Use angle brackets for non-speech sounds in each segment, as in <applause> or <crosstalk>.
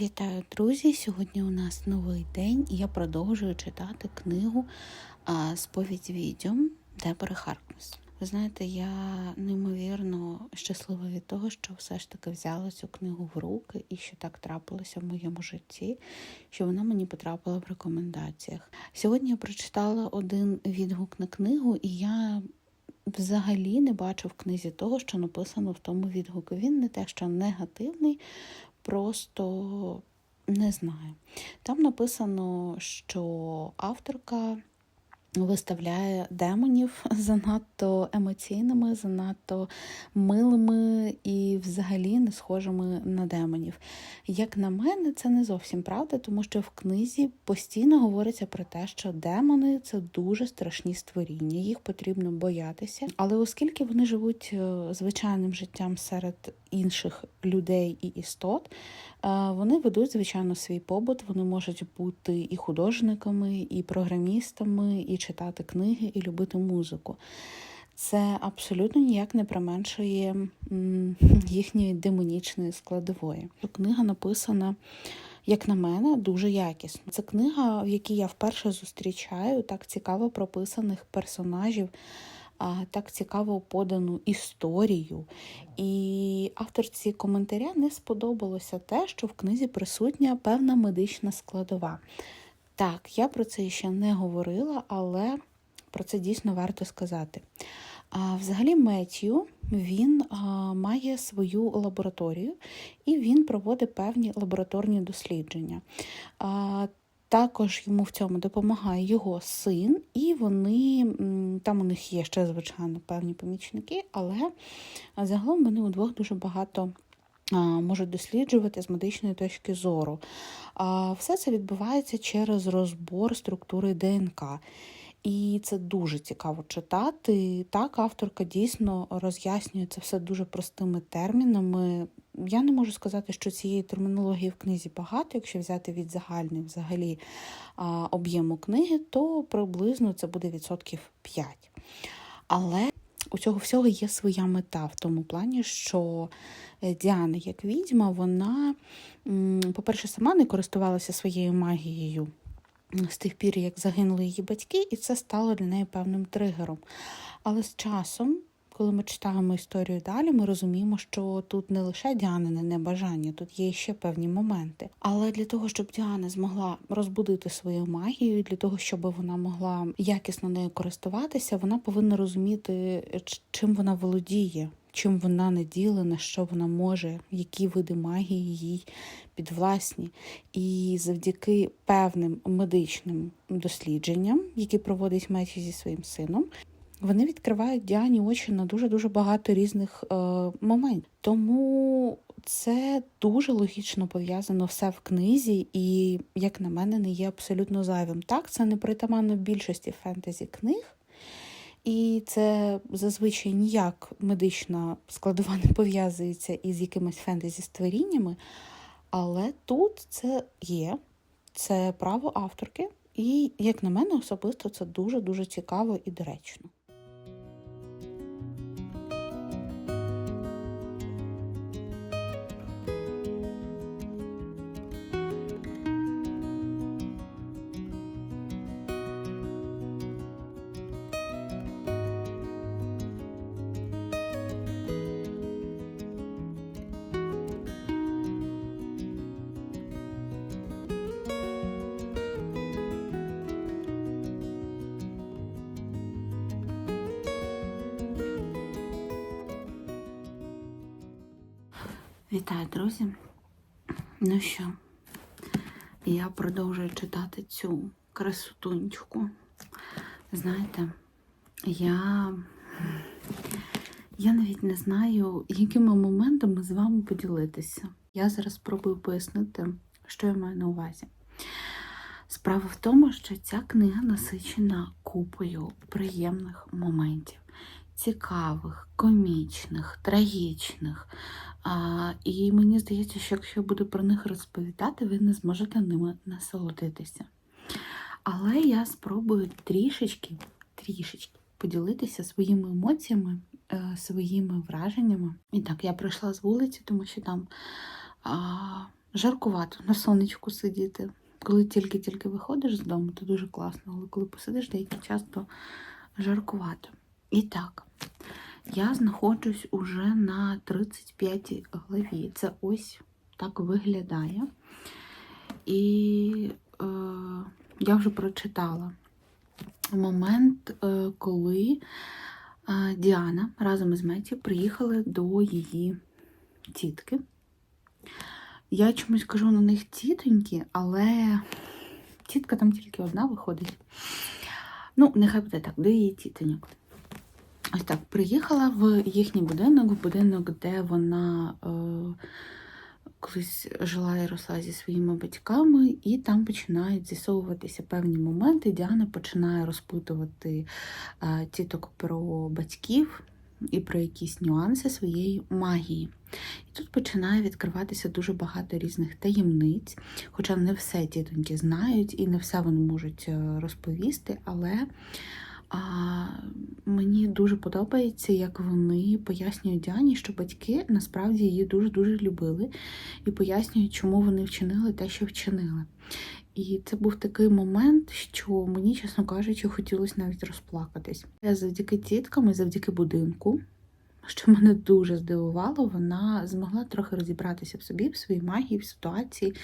Вітаю, друзі! Сьогодні у нас новий день, і я продовжую читати книгу Сповідь відьом Дебори Харкнес. Ви знаєте, я неймовірно щаслива від того, що все ж таки взяла цю книгу в руки і що так трапилося в моєму житті, що вона мені потрапила в рекомендаціях. Сьогодні я прочитала один відгук на книгу, і я взагалі не бачу в книзі того, що написано в тому відгуку. Він не те, що негативний, просто не знаю. Там написано, що авторка виставляє демонів <laughs> занадто емоційними, занадто милими і взагалі не схожими на демонів. Як на мене, це не зовсім правда, тому що в книзі постійно говориться про те, що демони це дуже страшні створіння, їх потрібно боятися. Але оскільки вони живуть е, звичайним життям серед інших людей і істот, е, вони ведуть, звичайно, свій побут. Вони можуть бути і художниками, і програмістами, і читати книги, і любити музику. Це абсолютно ніяк не применшує їхньої демонічної складової. Книга написана. Як на мене, дуже якісно. Це книга, в якій я вперше зустрічаю так цікаво прописаних персонажів, так цікаво подану історію. І авторці коментаря не сподобалося те, що в книзі присутня певна медична складова. Так, я про це ще не говорила, але про це дійсно варто сказати. Взагалі, Меттью він має свою лабораторію і він проводить певні лабораторні дослідження. А, також йому в цьому допомагає його син, і вони там у них є ще, звичайно, певні помічники, але загалом вони удвох дуже багато можуть досліджувати з медичної точки зору. Все це відбувається через розбор структури ДНК. І це дуже цікаво читати. Так, авторка дійсно роз'яснює це все дуже простими термінами. Я не можу сказати, що цієї термінології в книзі багато, якщо взяти від загальних взагалі об'єму книги, то приблизно це буде відсотків 5. Але у цього всього є своя мета в тому плані, що Діана, як відьма, вона, по-перше, сама не користувалася своєю магією з тих пір, як загинули її батьки, і це стало для неї певним тригером. Але з часом, коли ми читаємо історію далі, ми розуміємо, що тут не лише Діанине небажання, тут є ще певні моменти. Але для того, щоб Діана змогла розбудити свою магію, для того, щоб вона могла якісно нею користуватися, вона повинна розуміти, чим вона володіє. Чим вона наділена, що вона може, які види магії їй підвласні. І завдяки певним медичним дослідженням, які проводить Мечі зі своїм сином, вони відкривають Діані очі на дуже-дуже багато різних е, моментів. Тому це дуже логічно пов'язано все в книзі, і, як на мене, не є абсолютно зайвим. Так, це не притаманно більшості фентезі книг. І це зазвичай ніяк медична складова не пов'язується із якимись фентезі створіннями, але тут це є, це право авторки, і, як на мене, особисто це дуже-дуже цікаво і доречно. Вітаю, друзі! Ну що, я продовжую читати цю красотунечку. Знаєте, я я навіть не знаю, якими моментами з вами поділитися. Я зараз спробую пояснити, що я маю на увазі. Справа в тому, що ця книга насичена купою приємних моментів. Цікавих, комічних, трагічних, а, І мені здається, що якщо я буду про них розповідати, ви не зможете ними насолодитися. Але я спробую трішечки, трішечки поділитися своїми емоціями, своїми враженнями. І так, я прийшла з вулиці, тому що там а, жаркувато на сонечку сидіти. Коли тільки-тільки виходиш з дому, то дуже класно, але коли посидиш деякий час, то жаркувато. І так, я знаходжусь уже на 35 главі. Це ось так виглядає. І е, я вже прочитала момент, е, коли е, Діана разом із Меті приїхали до її тітки. Я чомусь кажу на них тітоньки, але тітка там тільки одна виходить. Ну, нехай буде так, до її тітоньок. Ось так, приїхала в їхній будинок, в будинок, де вона е, колись жила і росла зі своїми батьками, і там починають з'ясовуватися певні моменти. Діана починає розпитувати е, тіток про батьків і про якісь нюанси своєї магії. І тут починає відкриватися дуже багато різних таємниць, хоча не все тітоньки знають і не все вони можуть е, розповісти, але а, мені дуже подобається, як вони пояснюють Діані, що батьки насправді її дуже-дуже любили і пояснюють, чому вони вчинили те, що вчинили. І це був такий момент, що мені, чесно кажучи, хотілося навіть розплакатись. Я завдяки тіткам і завдяки будинку, що мене дуже здивувало, вона змогла трохи розібратися в собі, в своїй магії, в ситуації.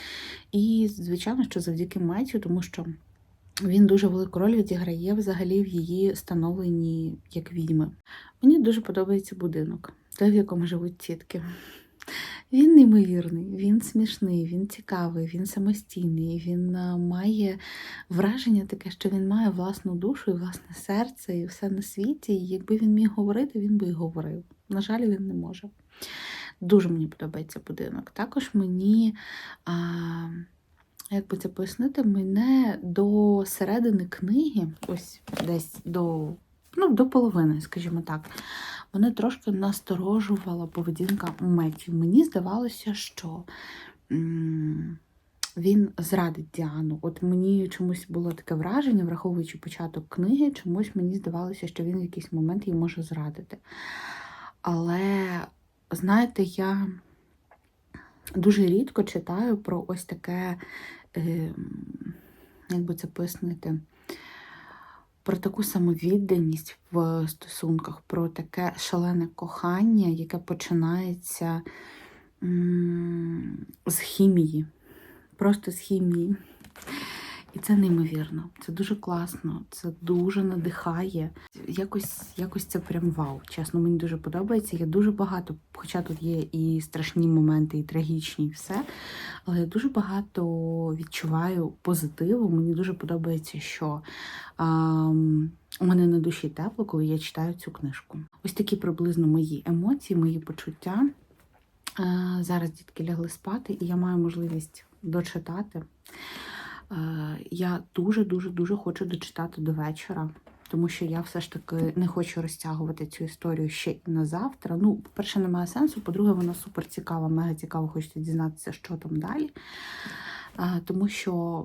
І, звичайно, що завдяки Меттю, тому що він дуже велику роль відіграє взагалі в її становленні як відьми. Мені дуже подобається будинок, той, в якому живуть тітки. Він неймовірний, він смішний, він цікавий, він самостійний, він е, має враження таке, що він має власну душу і власне серце, і все на світі. І якби він міг говорити, він би і говорив. На жаль, він не може. Дуже мені подобається будинок. Також мені. А, як би це пояснити, мене до середини книги, ось десь до ну, до половини, скажімо так, мене трошки насторожувала поведінка Меттю. Мені здавалося, що він зрадить Діану. От мені чомусь було таке враження, враховуючи початок книги, чомусь мені здавалося, що він в якийсь момент її може зрадити. Але, знаєте, я дуже рідко читаю про ось таке як би це пояснити, про таку самовідданість в стосунках, про таке шалене кохання, яке починається з хімії, просто з хімії. І це неймовірно, це дуже класно, це дуже надихає. Якось якось це прям вау. Чесно, мені дуже подобається. Я дуже багато, хоча тут є і страшні моменти, і трагічні, і все. Але я дуже багато відчуваю позитиву. Мені дуже подобається, що а, у мене на душі тепло, коли я читаю цю книжку. Ось такі приблизно мої емоції, мої почуття. А, зараз дітки лягли спати, і я маю можливість дочитати. Е, я дуже-дуже дуже хочу дочитати до вечора, тому що я все ж таки не хочу розтягувати цю історію ще і на завтра. Ну, по-перше, немає сенсу, по-друге, вона супер цікава, мега цікаво, хочеться дізнатися, що там далі. Е, тому що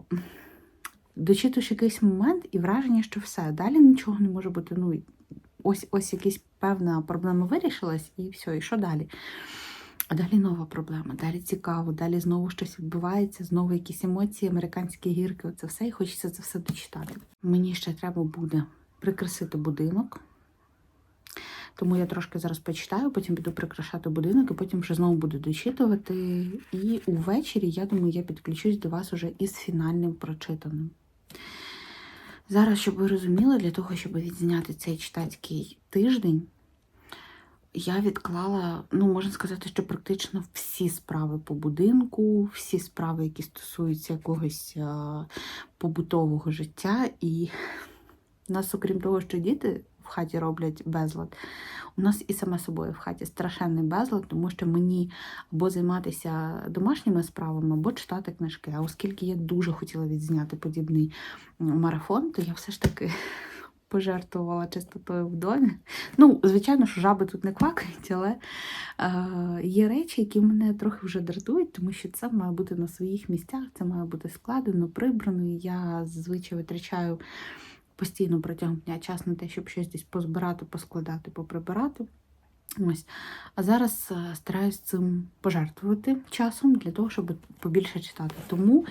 дочитуєш якийсь момент і враження, що все, далі нічого не може бути. Ну, ось ось якась певна проблема вирішилась, і все, і що далі? А далі нова проблема, далі цікаво, далі знову щось відбувається, знову якісь емоції, американські гірки, оце все, і хочеться це все дочитати. Мені ще треба буде прикрасити будинок, тому я трошки зараз почитаю, потім піду прикрашати будинок, і потім вже знову буду дочитувати. І увечері, я думаю, я підключусь до вас уже із фінальним прочитаним. Зараз, щоб ви розуміли, для того, щоб відзняти цей читацький тиждень я відклала, ну, можна сказати, що практично всі справи по будинку, всі справи, які стосуються якогось а, побутового життя. І нас, окрім того, що діти в хаті роблять безлад, у нас і саме собою в хаті страшенний безлад, тому що мені або займатися домашніми справами, або читати книжки. А оскільки я дуже хотіла відзняти подібний марафон, то я все ж таки пожертвувала чистотою в домі. Ну, звичайно, що жаби тут не квакають, але е, є речі, які мене трохи вже дратують, тому що це має бути на своїх місцях, це має бути складено, прибрано. І я зазвичай витрачаю постійно протягом дня час на те, щоб щось десь позбирати, поскладати, поприбирати. Ось. А зараз е, стараюсь цим пожертвувати часом для того, щоб побільше читати. Тому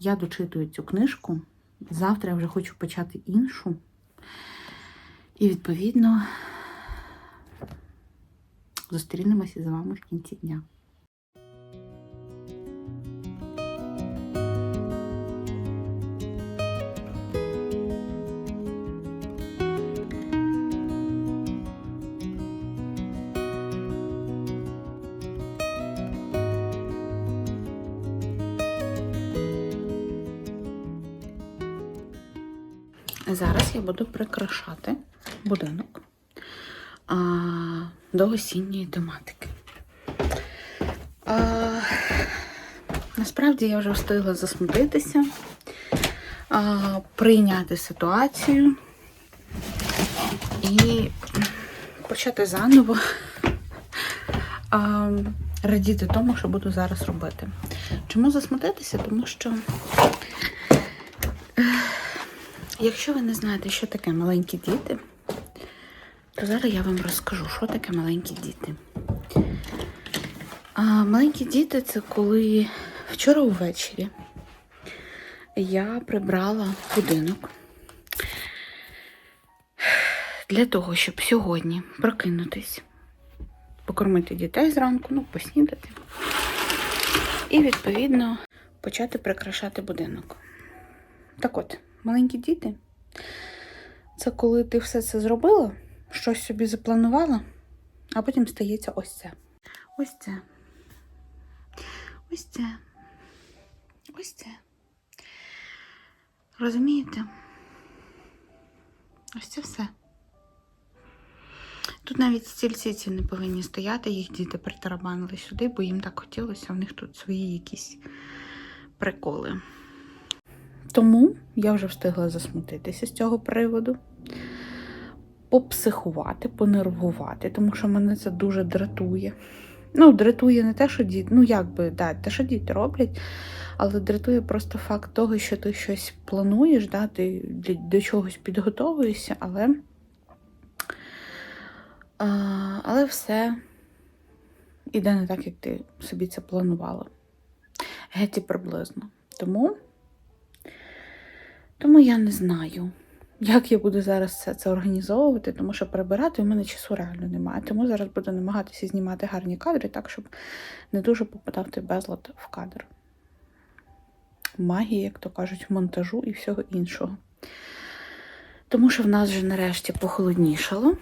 я дочитую цю книжку. Завтра я вже хочу почати іншу. І, відповідно, зустрінемося з вами в кінці дня. Зараз я буду прикрашати будинок а, до осінньої тематики. А, насправді я вже встигла засмутитися, а, прийняти ситуацію і почати заново а, радіти тому, що буду зараз робити. Чому засмутитися? Тому що. Якщо ви не знаєте, що таке маленькі діти, зараз я вам розкажу, що таке маленькі діти. А, Маленькі діти це коли вчора увечері я прибрала будинок для того, щоб сьогодні прокинутись, покормити дітей зранку, ну, поснідати. І, відповідно, почати прикрашати будинок. Так от. Маленькі діти це коли ти все це зробила, щось собі запланувала, а потім стається ось це. Ось це. Ось це. Ось це. Розумієте? Ось це все. Тут навіть стільці ці не повинні стояти, їх діти притарабанили сюди, бо їм так хотілося, в них тут свої якісь приколи. Тому я вже встигла засмутитися з цього приводу, попсихувати, понервувати, тому що мене це дуже дратує. Ну, дратує не те, що діти, ну як би, да, те, що діти роблять, але дратує просто факт того, що ти щось плануєш, да, ти до чогось підготовуєшся, але а, але все іде не так, як ти собі це планувала. Геть приблизно. Тому. Тому я не знаю, як я буду зараз все це організовувати, тому що перебирати в мене часу реально немає. Тому зараз буду намагатися знімати гарні кадри, так, щоб не дуже попадав той безлад в кадр. Магії, як то кажуть, монтажу і всього іншого. Тому що в нас вже нарешті похолоднішало.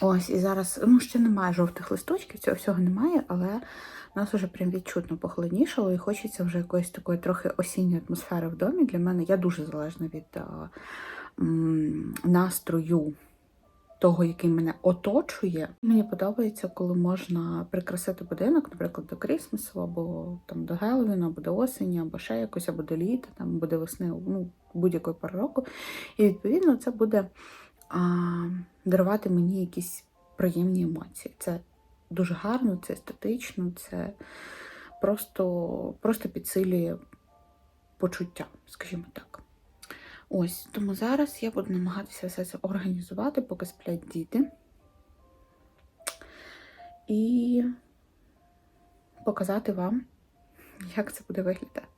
Ось, і зараз, ну, ще немає жовтих листочків, цього всього немає, але нас вже прям відчутно похолоднішало, і хочеться вже якоїсь такої трохи осінньої атмосфери в домі. Для мене я дуже залежна від а, м, настрою того, який мене оточує. Мені подобається, коли можна прикрасити будинок, наприклад, до Крісмасу, або там до Геловіна, або до осені, або ще якось, або до літа, там, або до весни, ну, будь-якої пори року. І відповідно це буде а, дарувати мені якісь приємні емоції. Це дуже гарно, це естетично, це просто, просто підсилює почуття, скажімо так. Ось, тому зараз я буду намагатися все це організувати, поки сплять діти. І показати вам, як це буде виглядати.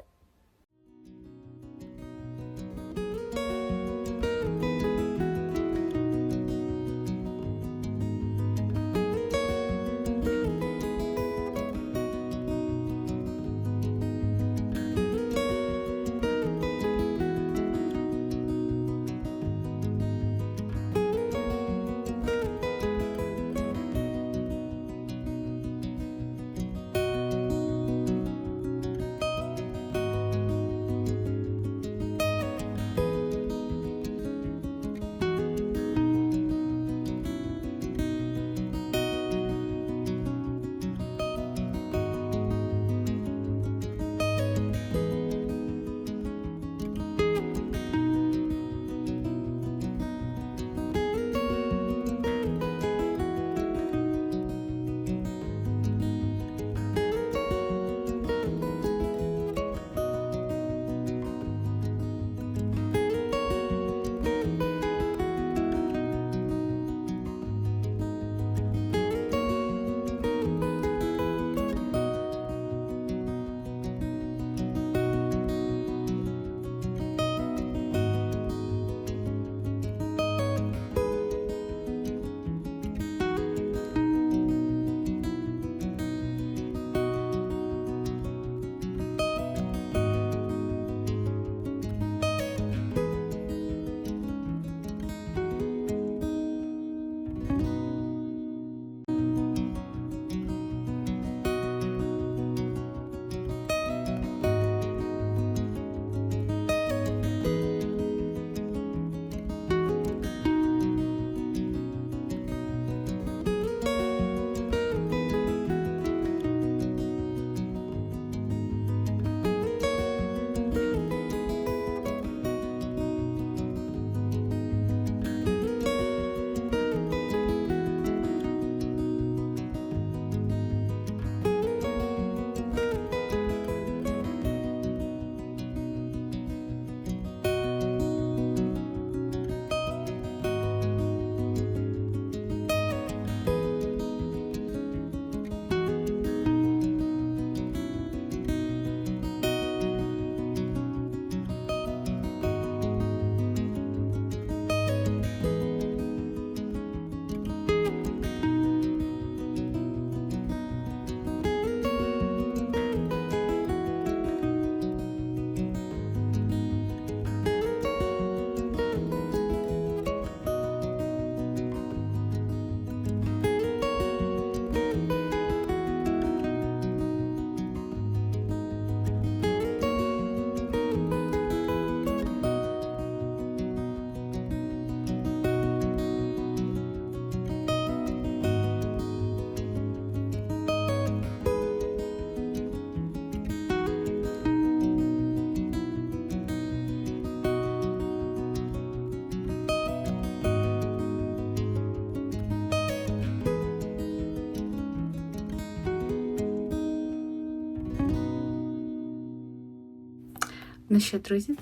Ну що, друзі,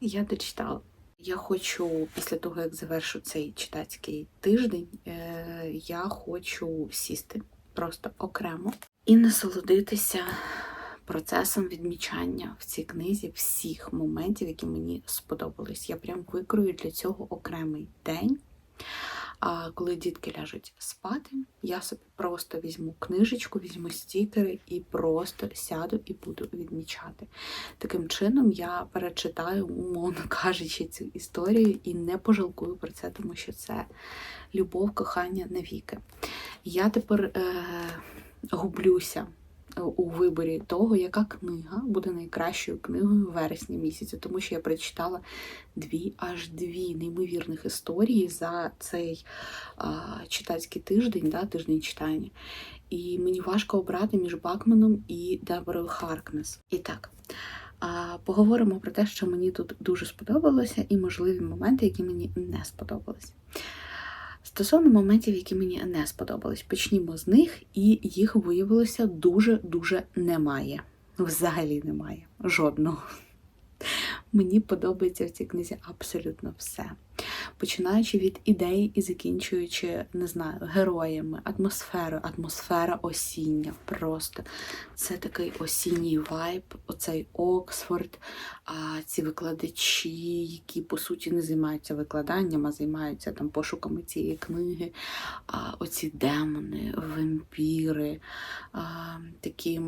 я дочитала. Я хочу, після того, як завершу цей читацький тиждень, е, я хочу сісти просто окремо і насолодитися процесом відмічання в цій книзі всіх моментів, які мені сподобались. Я прям викрою для цього окремий день. А коли дітки ляжуть спати, я собі просто візьму книжечку, візьму стікери і просто сяду і буду відмічати. Таким чином я перечитаю, умовно <laughs> кажучи, цю історію і не пожалкую про це, тому що це любов, кохання навіки. Я тепер е, гублюся у виборі того, яка книга буде найкращою книгою в вересні місяці, тому що я прочитала дві аж дві неймовірних історії за цей а, читацький тиждень, да, тиждень читання. І мені важко обрати між Бакманом і Деборою Харкнес. І так. Поговоримо про те, що мені тут дуже сподобалося, і можливі моменти, які мені не сподобались. Стосовно моментів, які мені не сподобались, почнімо з них, і їх виявилося дуже-дуже немає. Взагалі немає. Жодного. Мені подобається в цій книзі абсолютно все. Починаючи від ідей і закінчуючи, не знаю, героями, атмосферою, атмосфера осіння. Просто це такий осінній вайб, оцей Оксфорд, ці викладачі, які по суті не займаються викладанням, а займаються там пошуками цієї книги, оці демони, вампіри, такі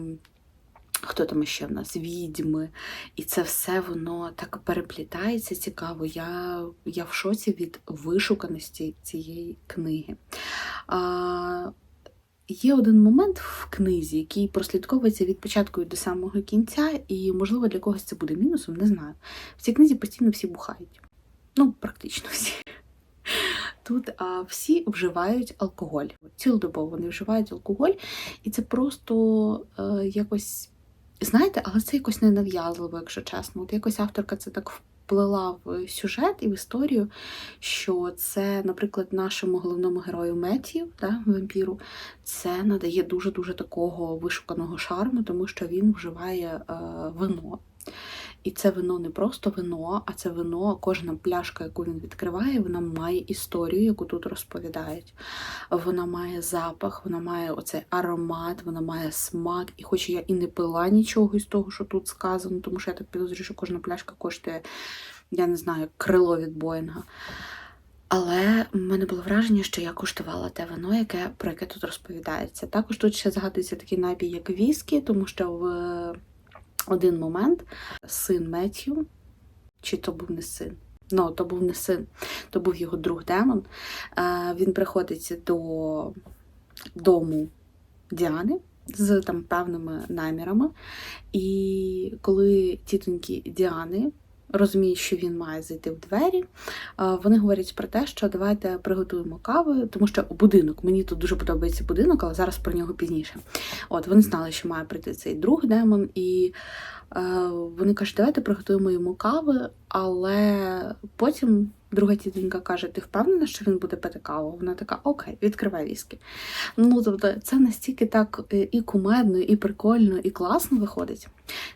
Хто там ще в нас? Відьми. І це все воно так переплітається цікаво. Я я в шоці від вишуканості цієї книги. А, Є один момент в книзі, який прослідковується від початку до самого кінця, і, можливо, для когось це буде мінусом, не знаю. В цій книзі постійно всі бухають. Ну, практично всі. Тут а, всі вживають алкоголь. Цілодобово вони вживають алкоголь, і це просто а, якось Знаєте, але це якось ненав'язливо, якщо чесно. От якось авторка це так вплила в сюжет і в історію, що це, наприклад, нашому головному герою Метію, да, вампіру, це надає дуже-дуже такого вишуканого шарму, тому що він вживає е, вино. І це вино не просто вино, а це вино, кожна пляшка, яку він відкриває, вона має історію, яку тут розповідають. Вона має запах, вона має оцей аромат, вона має смак. І хоч я і не пила нічого із того, що тут сказано, тому що я так підозрюю, що кожна пляшка коштує, я не знаю, крило від Боїнга. Але в мене було враження, що я куштувала те вино, яке, про яке тут розповідається. Також тут ще згадується такий напій, як віскі, тому що в один момент син Меттью, чи то був не син? Ну, то був не син, то був його друг Демон. Він приходить до дому Діани з там певними намірами. І коли тітоньки Діани розуміють, що він має зайти в двері. Вони говорять про те, що давайте приготуємо каву, тому що будинок, мені тут дуже подобається будинок, але зараз про нього пізніше. От Вони знали, що має прийти цей друг демон, і вони кажуть, давайте приготуємо йому кави, але потім друга тітонька каже: Ти впевнена, що він буде пити каву? Вона така, окей, відкривай віскі. Ну, тобто, це настільки так е, і кумедно, і прикольно, і класно виходить.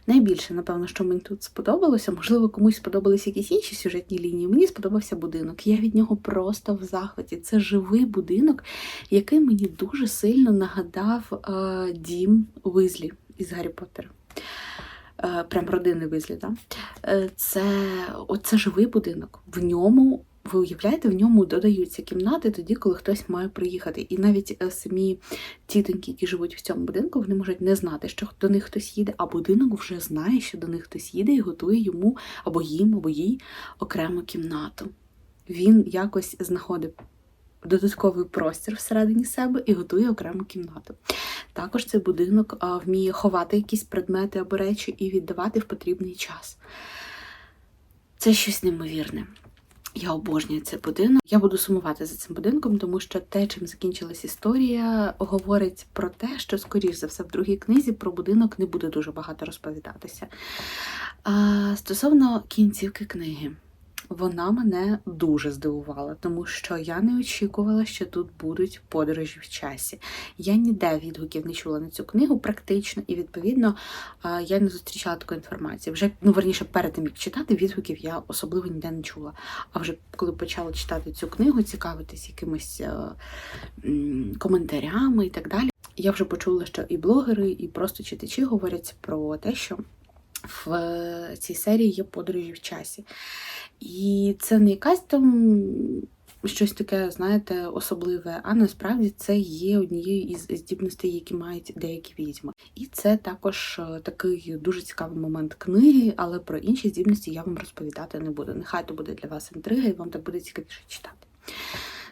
Найбільше, напевно, що мені тут сподобалося, можливо, комусь сподобались якісь інші сюжетні лінії. Мені сподобався будинок. Я від нього просто в захваті. Це живий будинок, який мені дуже сильно нагадав е, дім Визлі із Гаррі Поттера. Е, прям родинний визлі. Да? Е, це оце живий будинок. В ньому, ви уявляєте, в ньому додаються кімнати тоді, коли хтось має приїхати. І навіть е, самі тітоньки, які живуть в цьому будинку, вони можуть не знати, що до них хтось їде, а будинок вже знає, що до них хтось їде і готує йому або їм, або їй окрему кімнату. Він якось знаходить додатковий простір всередині себе і готує окрему кімнату. Також цей будинок вміє ховати якісь предмети або речі і віддавати в потрібний час. Це щось неймовірне. Я обожнюю цей будинок. Я буду сумувати за цим будинком, тому що те, чим закінчилась історія, говорить про те, що, скоріш за все, в другій книзі про будинок не буде дуже багато розповідатися. А, Стосовно кінцівки книги. Вона мене дуже здивувала, тому що я не очікувала, що тут будуть подорожі в часі. Я ніде відгуків не чула на цю книгу, практично, і відповідно я не зустрічала такої інформації. Вже ну верніше перед тим як читати відгуків, я особливо ніде не чула. А вже коли почала читати цю книгу, цікавитись якимись е, коментарями і так далі. Я вже почула, що і блогери, і просто читачі говорять про те, що в цій серії є подорожі в часі. І це не якась там щось таке, знаєте, особливе, а насправді це є однією із здібностей, які мають деякі відьми. І це також е, такий дуже цікавий момент книги, але про інші здібності я вам розповідати не буду. Нехай то буде для вас інтрига, і вам так буде цікавіше читати.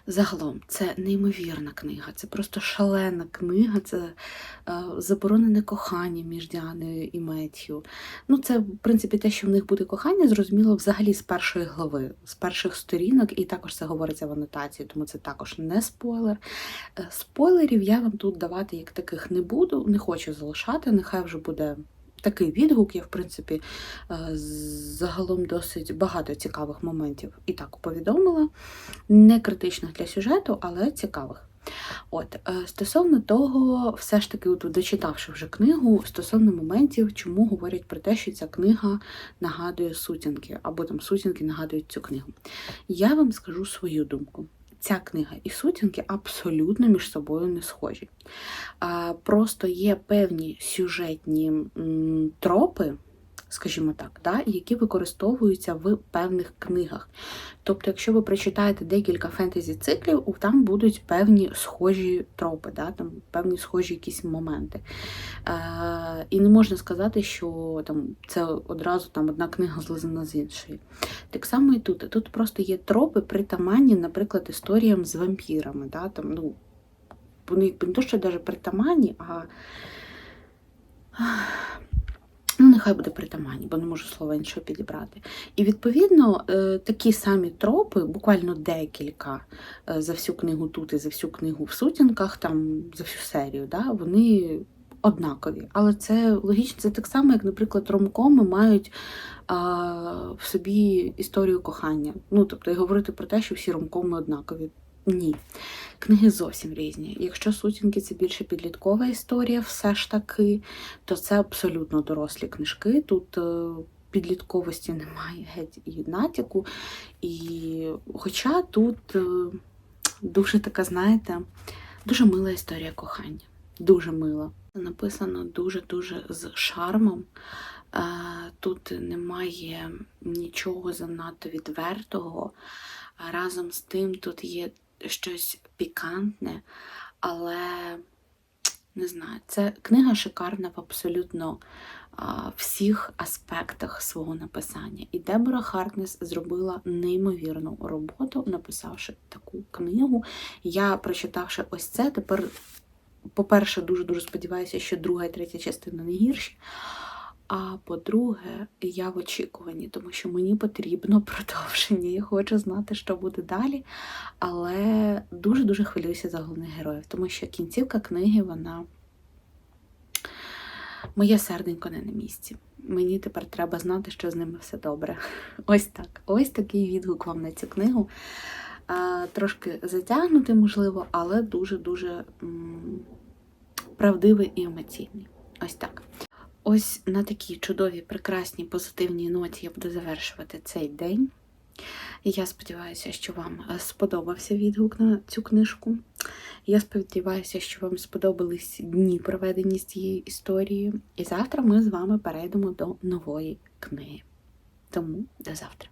Загалом, це неймовірна книга, це просто шалена книга, це е, заборонене кохання між Діаною і Меттью. Ну, це, в принципі, те, що в них буде кохання, зрозуміло взагалі з першої глави, з перших сторінок, і також це говориться в анотації, тому це також не спойлер. Е, спойлерів я вам тут давати як таких не буду, не хочу залишати, нехай вже буде такий відгук. Я, в принципі, е, загалом досить багато цікавих моментів і так повідомила. Не критичних для сюжету, але цікавих. От, е, Стосовно того, все ж таки, от, дочитавши вже книгу, стосовно моментів, чому говорять про те, що ця книга нагадує сутінки, або там сутінки нагадують цю книгу. Я вам скажу свою думку ця книга і сутінки абсолютно між собою не схожі. Просто є певні сюжетні тропи скажімо так, да, які використовуються в певних книгах. Тобто, якщо ви прочитаєте декілька фентезі-циклів, там будуть певні схожі тропи, да, там певні схожі якісь моменти. Е, І не можна сказати, що там це одразу там одна книга злизана з іншої. Так само і тут. Тут просто є тропи притаманні, наприклад, історіям з вампірами. Да, там, ну, Вони не то, що навіть притаманні, а Ну, нехай буде притаманні, бо не можу слова іншого підібрати. І, відповідно, е, такі самі тропи, буквально декілька е, за всю книгу тут і за всю книгу в сутінках, там за всю серію, да, вони однакові. Але це логічно, це так само, як, наприклад, ромкоми мають а, в собі історію кохання. Ну, тобто, і говорити про те, що всі ромкоми однакові. Ні. Книги зовсім різні. Якщо сутінки це більше підліткова історія, все ж таки, то це абсолютно дорослі книжки. Тут е, підлітковості немає геть і натяку. І хоча тут е, дуже така, знаєте, дуже мила історія кохання. Дуже мила. Написано дуже-дуже з шармом. Е, тут немає нічого занадто відвертого. Разом з тим тут є щось пікантне, але не знаю, це книга шикарна в абсолютно всіх аспектах свого написання. І Дебора Хартнес зробила неймовірну роботу, написавши таку книгу. Я, прочитавши ось це, тепер, по-перше, дуже-дуже сподіваюся, що друга і третя частина не гірші. А по-друге, я в очікуванні, тому що мені потрібно <laughs> продовження. Я хочу знати, що буде далі. Але дуже-дуже хвилююся за головних героїв, тому що кінцівка книги, вона моє серденько не на місці. Мені тепер треба знати, що з ними все добре. <laughs> Ось так. Ось такий відгук вам на цю книгу. Трошки затягнути, можливо, але дуже-дуже правдивий і емоційний. Ось так. Ось на такій чудовій, прекрасній, позитивній ноті я буду завершувати цей день. Я сподіваюся, що вам е, сподобався відгук на цю книжку. Я сподіваюся, що вам сподобались дні проведені з цієї історії. І завтра ми з вами перейдемо до нової книги. Тому до завтра.